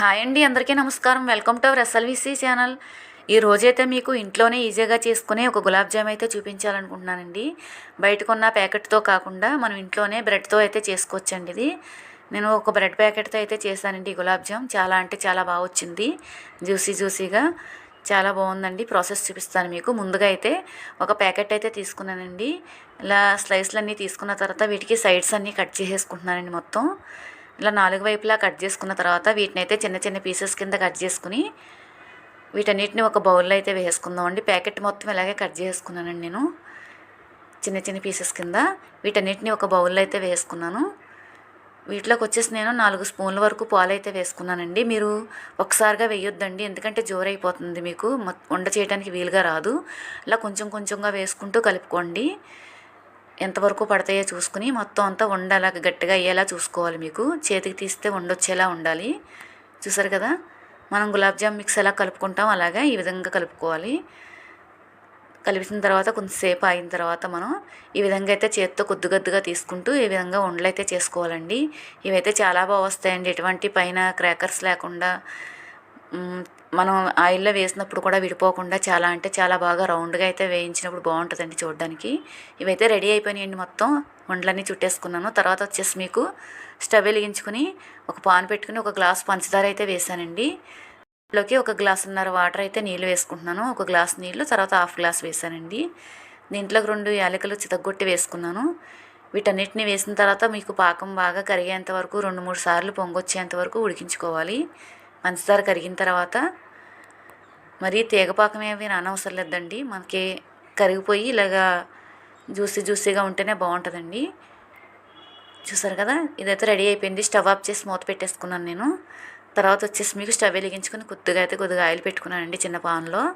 Hi అండి అందరికీ నమస్కారం. Welcome to our S L V C channel. ఈ రోజైతే మీకు ఇంట్లోనే ఈజీగా చేసుకునే ఒక గులాబ్ జామ్ అయితే చూపించాలనుకుంటున్నానండి. బయటకున్న ప్యాకెట్తో కాకుండా మనం ఇంట్లోనే బ్రెడ్తో అయితే చేసుకోవచ్చండి ఇది. నేను ఒక బ్రెడ్ ప్యాకెట్తో అయితే చేశానండి ఈ గులాబ్ జామ్. చాలా అంటే చాలా బాగా వచ్చింది. జ్యూసీ జ్యూసీగా చాలా బాగుందండి. ప్రాసెస్ చూపిస్తాను మీకు. ముందుగా అయితే ఒక ప్యాకెట్ అయితే తీసుకున్నానండి. ఇలా స్లైస్లు అన్నీ తీసుకున్న తర్వాత వీటికి సైడ్స్ అన్నీ కట్ చేసేసుకుంటున్నానండి మొత్తం. ఇలా నాలుగు వైపులా కట్ చేసుకున్న తర్వాత వీటిని అయితే చిన్న చిన్న పీసెస్ కింద కట్ చేసుకుని వీటన్నిటిని ఒక బౌల్లో అయితే వేసుకుందామండి ప్యాకెట్ మొత్తం ఇలాగే కట్ చేసుకున్నానండి నేను. చిన్న చిన్న పీసెస్ కింద వీటన్నిటిని ఒక బౌల్లో అయితే వేసుకున్నాను. వీటిలోకి వచ్చేసి నేను నాలుగు స్పూన్ల వరకు పాలు అయితే వేసుకున్నానండి. మీరు ఒకసారిగా వేయొద్దండి ఎందుకంటే జోరైపోతుంది మీకు. వండ చేయడానికి వీలుగా రాదు. ఇలా కొంచెం కొంచెంగా వేసుకుంటూ కలుపుకోండి. ఎంతవరకు పడతాయో చూసుకుని మొత్తం అంతా వండలా గట్టిగా అయ్యేలా చూసుకోవాలి మీకు. చేతికి తీస్తే ఉండొచ్చేలా ఉండాలి. చూసారు కదా? మనం గులాబ్ జామ్ మిక్స్ ఎలా కలుపుకుంటాం అలాగే ఈ విధంగా కలుపుకోవాలి. కలిపిన తర్వాత కొంతసేపు అయిన తర్వాత మనం ఈ విధంగా అయితే చేతితో కొద్ది కొద్దిగా తీసుకుంటూ ఈ విధంగా ఉండలు అయితే చేసుకోవాలండి. ఇవైతే చాలా బాగా వస్తాయండి. ఎటువంటి పైన క్రాకర్స్ లేకుండా మనం ఆయిల్లో వేసినప్పుడు కూడా విడిపోకుండా చాలా అంటే చాలా బాగా రౌండ్గా అయితే వేయించినప్పుడు బాగుంటుందండి చూడడానికి. ఇవైతే రెడీ అయిపోయినాయండి మొత్తం. వండ్లన్నీ చుట్టేసుకున్నాను. తర్వాత వచ్చేసి మీకు స్టవ్ వెలిగించుకుని ఒక పాన్ పెట్టుకుని ఒక గ్లాస్ పంచదార అయితే వేసానండి. లోకి ఒక గ్లాసున్నర వాటర్ అయితే నీళ్ళు వేసుకుంటున్నాను. ఒక గ్లాస్ నీళ్ళు తర్వాత హాఫ్ గ్లాస్ వేసానండి. దీంట్లోకి రెండు యాలకులు చితగొట్టి వేసుకున్నాను. వీటన్నిటిని వేసిన తర్వాత మీకు పాకం బాగా కరిగేంత వరకు రెండు మూడు సార్లు పొంగొచ్చేంత వరకు ఉడికించుకోవాలి. పంచదార కరిగిన తర్వాత మరీ తీగపాకం ఏమి రానవసరం లేదండి. మనకి కరిగిపోయి ఇలాగా జ్యూసీ జ్యూసీగా ఉంటేనే బాగుంటుందండి. చూసారు కదా? ఇదైతే రెడీ అయిపోయింది. స్టవ్ ఆఫ్ చేసి మూత పెట్టేసుకున్నాను నేను. తర్వాత వచ్చేసి మీకు స్టవ్ వెలిగించుకుని కొద్దిగా అయితే కొద్దిగా ఆయిల్ పెట్టుకున్నానండి చిన్న పాన్లో.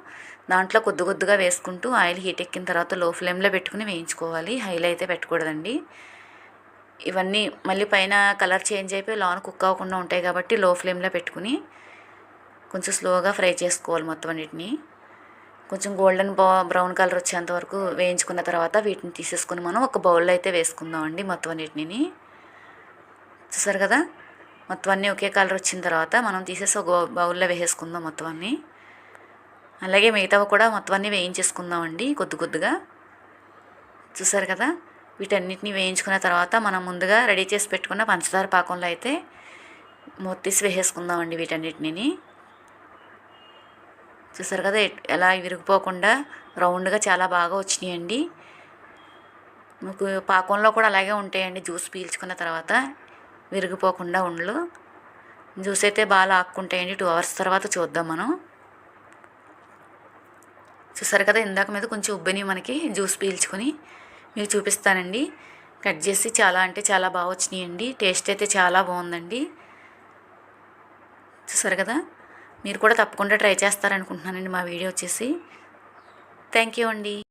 దాంట్లో కొద్ది కొద్దిగా వేసుకుంటూ ఆయిల్ హీట్ ఎక్కిన తర్వాత లో ఫ్లేమ్లో పెట్టుకుని వేయించుకోవాలి. హైలో అయితే పెట్టకూడదండి. ఇవన్నీ మళ్ళీ పైన కలర్ చేంజ్ అయిపోయి లోన కుక్ అవ్వకుండా ఉంటాయి కాబట్టి లో ఫ్లేమ్లో పెట్టుకుని కొంచెం స్లోగా ఫ్రై చేసుకోవాలి మొత్తం అన్నిటిని. కొంచెం గోల్డెన్ బ్రౌన్ కలర్ వచ్చేంత వరకు వేయించుకున్న తర్వాత వీటిని తీసేసుకుని మనం ఒక బౌల్లో అయితే వేసుకుందామండి మొత్తం అన్నిటిని. చూసారు కదా? మొత్తం అన్నీ ఒకే కలర్ వచ్చిన తర్వాత మనం తీసేసి ఒక బౌల్లో వేసేసుకుందాం మొత్తం అన్నీ. అలాగే మిగతావి కూడా మొత్తం అన్నీ వేయించేసుకుందామండి కొద్ది కొద్దిగా. చూసారు కదా? వీటన్నిటిని వేయించుకున్న తర్వాత మనం ముందుగా రెడీ చేసి పెట్టుకున్న పంచదార పాకంలో అయితే మొత్తీసి వేసేసుకుందామండి వీటన్నిటిని. చూసారు కదా ఎలా విరిగిపోకుండా రౌండ్గా చాలా బాగా వచ్చినాయండి. మీకు పాకంలో కూడా అలాగే ఉంటాయండి జ్యూస్ పీల్చుకున్న తర్వాత విరిగిపోకుండా ఉండలు. జ్యూస్ అయితే బాగా ఆక్కుంటాయండి టూ అవర్స్ తర్వాత చూద్దాం మనం. చూసారు కదా ఇందాక మీద కొంచెం ఉబ్బని మనకి జ్యూస్ పీల్చుకొని మీకు చూపిస్తానండి. కట్ చేసి చాలా అంటే చాలా బాగా వచ్చినాయండి. టేస్ట్ అయితే చాలా బాగుందండి. చూసారు కదా? మీరు కూడా తప్పకుండా ట్రై చేస్తారనుకుంటున్నానండి మా వీడియో వచ్చేసి. థ్యాంక్ యూ అండి.